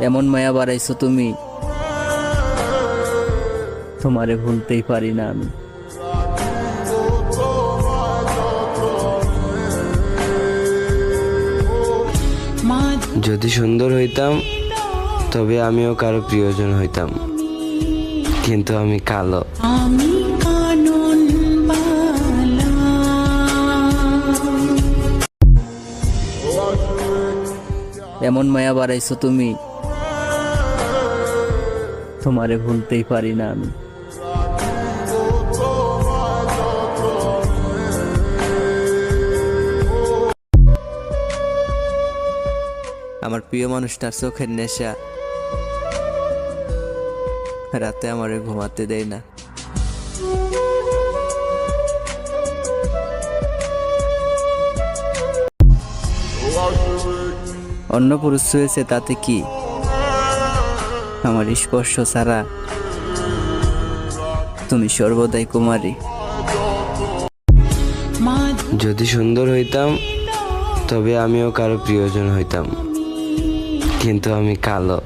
এমন মায়া বাড়াইছো তুমি? তোমারে ভুলতেই পারি না আমি। যদি সুন্দর হইতাম, তবে আমিও কারও প্রিয়জন হইতাম। কিন্তু আমি কালো। এমন মায়া বাড়াইছো তুমি? তোমারে ভুলতেই পারি না আমি। আমার প্রিয় মানুষটার চোখের নেশা। রাতে আমারে ঘুমাতে দেয় না। অন্য পুরুষ হয়েছে তাতে কি? আমার স্পর্শ ছাড়া তুমি সর্বদাই কুমারী। যদি সুন্দর হইতাম, তবে আমিও কারও প্রিয়জন হইতাম। কিন্তু আমি কালো।